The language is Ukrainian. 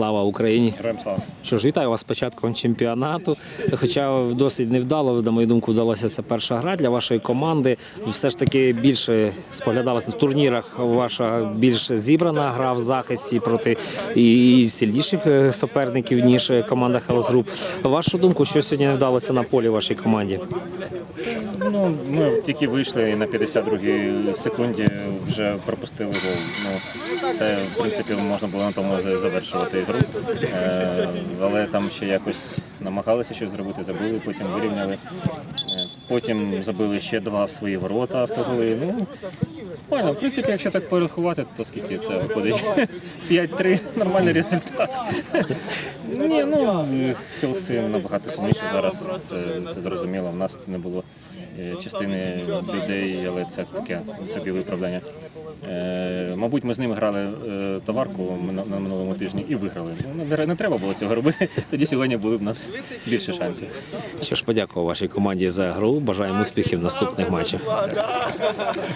Слава Україні! Героям слава. Що ж, вітаю вас з початком чемпіонату. Хоча досить невдало, на мою думку, вдалося це перша гра для вашої команди. Все ж таки більше споглядалося в турнірах. Ваша більш зібрана гра в захисті проти і сильніших е, суперників, ніж команда Hells Group. Вашу думку, що сьогодні не вдалося на полі вашій команді? Ну, ми тільки вийшли і на 52-й секунді вже пропустили гол. Ну, це, в принципі, можна було на тому завершувати гру. Е, але там ще якось намагалися щось зробити, забили, потім вирівняли. Е, потім забили ще два в свої ворота автоголи. Ну, Нормально, в принципі, якщо так порахувати, то скільки це виходить? 5-3, нормальний результат. Ні, ну Хілси набагато сильніше зараз, це, це зрозуміло. У нас не було е, частини людей, але це таке собі виправдання. Мабуть, ми з ними грали товарку на минулому тижні і виграли. Ну, не, треба було цього робити. Тоді сьогодні були у нас більше шансів. Що ж, подякував вашій команді за гру. Бажаємо успіхів в наступних матчах.